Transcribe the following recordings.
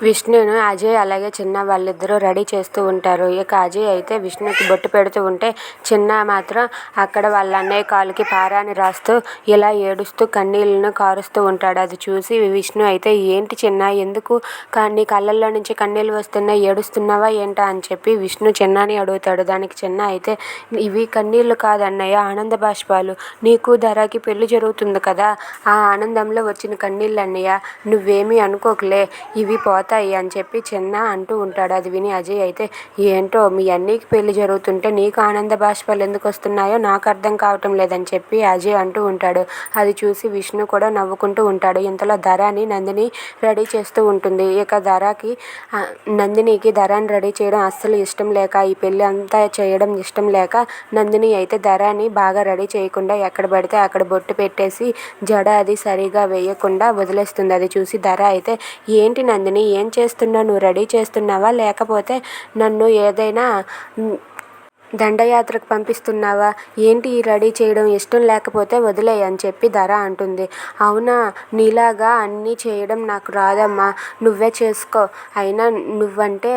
విష్ణును అజయ్ అలాగే చిన్న వాళ్ళిద్దరూ రెడీ చేస్తూ ఉంటారు. ఇక అజయ్ అయితే విష్ణుకి బొట్టు పెడుతూ ఉంటే చిన్న మాత్రం అక్కడ వాళ్ళ అన్నయ్య కాలుకి పారాని రాస్తూ ఇలా ఏడుస్తూ కన్నీళ్ళను కారుస్తూ ఉంటాడు. అది చూసి విష్ణు అయితే ఏంటి చిన్న ఎందుకు నీ కళ్ళల్లో నుంచి కన్నీళ్ళు వస్తున్నాయి ఏడుస్తున్నావా ఏంటా? అని చెప్పి విష్ణు చిన్నని అడుగుతాడు. దానికి చిన్న అయితే ఇవి కన్నీళ్ళు కాదన్నయ్య ఆనంద బాష్పాలు. నీకు ధరకి పెళ్ళి జరుగుతుంది కదా ఆ ఆనందంలో వచ్చిన కన్నీళ్ళు అన్నయ్య నువ్వేమీ అనుకోకలే ఇవి పోత అవుతాయి అని చెప్పి చిన్న అంటూ ఉంటాడు. అది విని అజయ్ అయితే ఏంటో మీ అన్నీకి పెళ్ళి జరుగుతుంటే నీకు ఆనంద బాష్పాలు ఎందుకు వస్తున్నాయో నాకు అర్థం కావటం లేదని చెప్పి అజయ్ అంటూ ఉంటాడు. అది చూసి విష్ణు కూడా నవ్వుకుంటూ ఉంటాడు. ఇంతలో ధరాని నందిని రెడీ చేస్తూ ఉంటుంది. ఇక ధరకి నందినికి ధరాని రెడీ చేయడం అస్సలు ఇష్టం లేక ఈ పెళ్ళి అంతా చేయడం ఇష్టం లేక నందిని అయితే ధరాని బాగా రెడీ చేయకుండా ఎక్కడ పడితే అక్కడ బొట్టు పెట్టేసి జడ అది సరిగా వేయకుండా వదిలేస్తుంది. అది చూసి ధర అయితే ఏంటి నందిని? ఏం చేస్తున్నావు నువ్వు రెడీ చేస్తున్నావా? లేకపోతే నన్ను ఏదైనా దండయాత్రకు పంపిస్తున్నావా? ఏంటి ఈ రెడీ చేయడం? ఇష్టం లేకపోతే వదిలేయి అని చెప్పి ధర అంటుంది. అవునా? నీలాగా అన్నీ చేయడం నాకు రాదమ్మా. నువ్వే చేసుకో. అయినా నువ్వంటే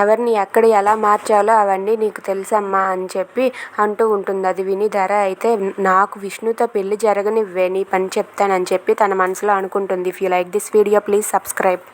ఎవరిని ఎక్కడ ఎలా మార్చాలో అవన్నీ నీకు తెలుసమ్మా అని చెప్పి అంటూ ఉంటుంది. అది విని ధర అయితే నాకు విష్ణుతో పెళ్ళి జరగనివ్వే నీ పని చెప్తానని చెప్పి తన మనసులో అనుకుంటుంది. If you like this video please subscribe